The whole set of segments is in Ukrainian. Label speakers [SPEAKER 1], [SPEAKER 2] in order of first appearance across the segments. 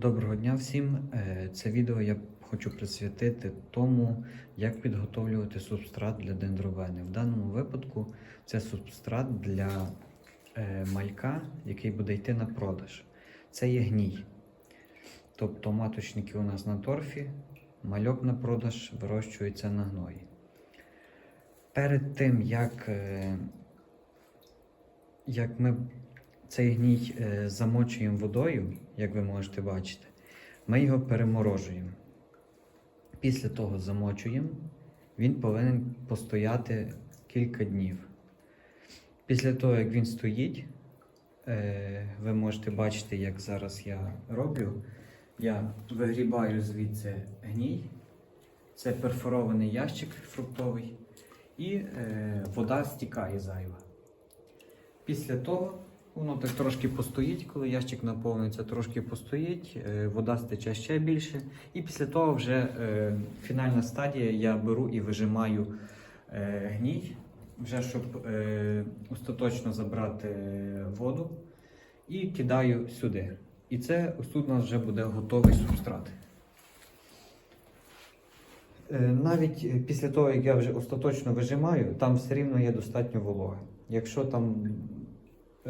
[SPEAKER 1] Доброго дня всім. Е, Це відео я хочу присвятити тому, як підготовлювати субстрат для дендровени. В даному випадку це субстрат для е, малька, який буде йти на продаж. Це є гній. Тобто маточники у нас на торфі, мальок на продаж вирощується на гної. Перед тим, як, е, як ми цей гній е, замочуємо водою, як ви можете бачити, ми його переморожуємо. Після того замочуємо, він повинен постояти кілька днів. Після того, як він стоїть, е, ви можете бачити, як зараз я роблю. Я вигрібаю звідси гній. Це перфорований ящик фруктовий, і е, вода стікає зайва. Після того воно так трошки постоїть, коли ящик наповниться, трошки постоїть, е, вода стече ще більше. І після того вже е, фінальна стадія я беру і вижимаю е, гній, вже щоб е, остаточно забрати воду, і кидаю сюди. І це ось тут у нас вже буде готовий субстрат. Е, Навіть е, після того, як я вже остаточно вижимаю, там все рівно є достатньо вологи. Якщо там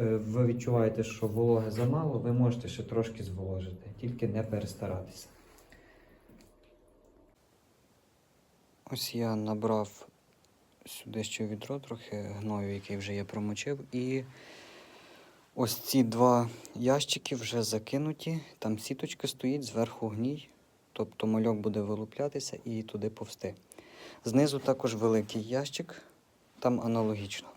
[SPEAKER 1] ви відчуваєте, що вологи замало, ви можете ще трошки зволожити, тільки не перестаратися. Ось я набрав сюди ще відро трохи гною, який вже я промочив, і ось ці два ящики вже закинуті. Там сіточка стоїть, зверху гній, тобто мальок буде вилуплятися і туди повсти. Знизу також великий ящик, там аналогічно.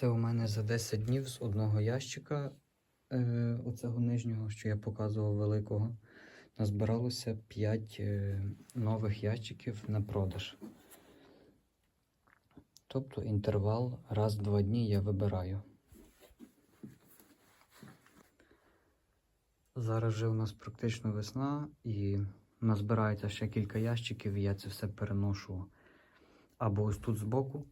[SPEAKER 1] Це у мене за 10 днів з одного ящика, е, оцього нижнього, що я показував великого, назбиралося 5 е, нових ящиків на продаж. Тобто інтервал раз в два дні я вибираю. Зараз вже у нас практично весна і назбирається ще кілька ящиків, і я це все переношу або ось тут збоку.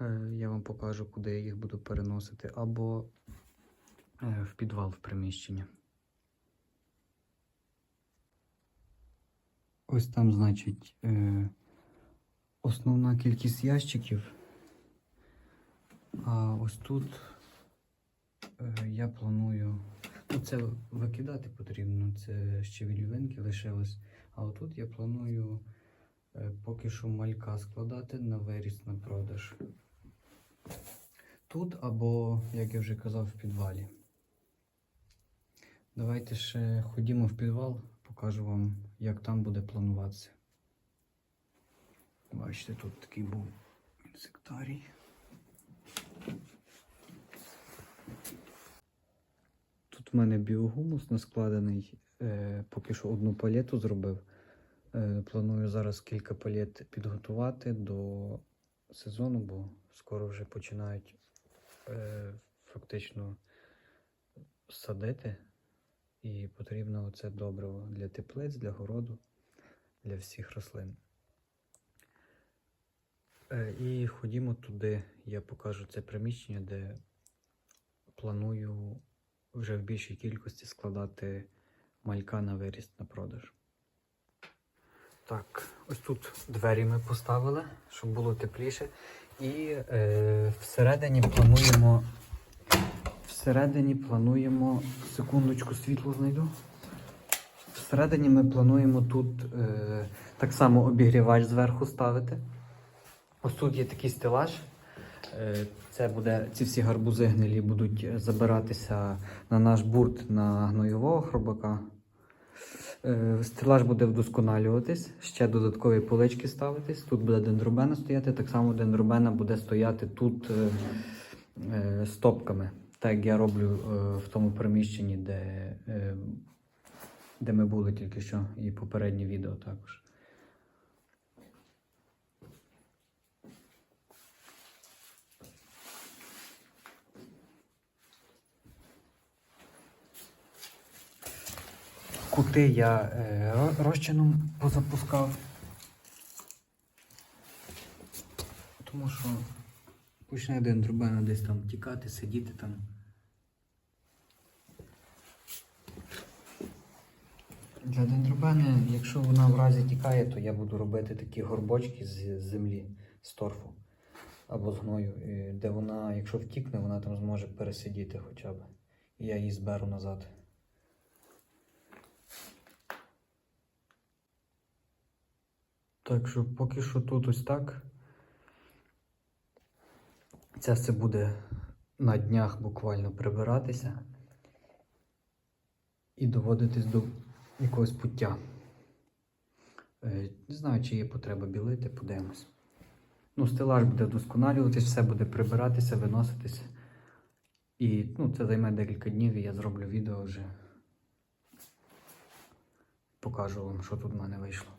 [SPEAKER 1] Е, Я вам покажу, куди я їх буду переносити, або е, в підвал в приміщення. Ось там, значить, е, основна кількість ящиків. А ось тут я планую. Ну, це викидати потрібно, це ще вільвинки лишилось. А отут я планую поки що малька складати на виріс на продаж. Тут або, як я вже казав, в підвалі. Давайте ще ходімо в підвал, покажу вам, як там буде плануватися. Бачите, тут такий був інсектарій. Тут в мене біогумус наскладений. Е, поки що одну палету зробив. Е, планую зараз кілька палет підготувати до сезону, бо скоро вже починають е, фактично садити. І потрібно оце добриво для теплиць, для городу, для всіх рослин. Е, і ходімо туди, я покажу це приміщення, де планую вже в більшій кількості складати малька на виріст на продаж. Так, ось тут двері ми поставили, щоб було тепліше. І е, всередині плануємо. Всередині плануємо. Секундочку, світло знайду. Всередині ми плануємо тут е, так само обігрівач зверху ставити. Ось тут є такий стелаж. Е, Це буде, ці всі гарбузи гнилі будуть забиратися на наш бурт на гноєвого хробака. Е, Стелаж буде вдосконалюватись, ще додаткові полички ставитись. Тут буде дендробена стояти, так само дендробена буде стояти тут е, е, стопками. Так як я роблю в тому приміщенні, де, де ми були тільки що, і попереднє відео також. кути я е, розчином позапускав, тому що почне дендробена десь там тікати, сидіти там. Для дендробени, якщо вона в разі тікає, то я буду робити такі горбочки з землі, з торфу або з гною, де вона, якщо втікне, вона там зможе пересидіти хоча б. І я її зберу назад. Так що поки що тут ось так. Це все буде на днях буквально прибиратися і доводитись до якогось пуття. Е, Не знаю, чи є потреба білити, подивимось. Ну, стелаж буде вдосконалюватись, все буде прибиратися, виноситись. І ну, це займе декілька днів, і я зроблю відео вже. Покажу вам, що тут в мене вийшло.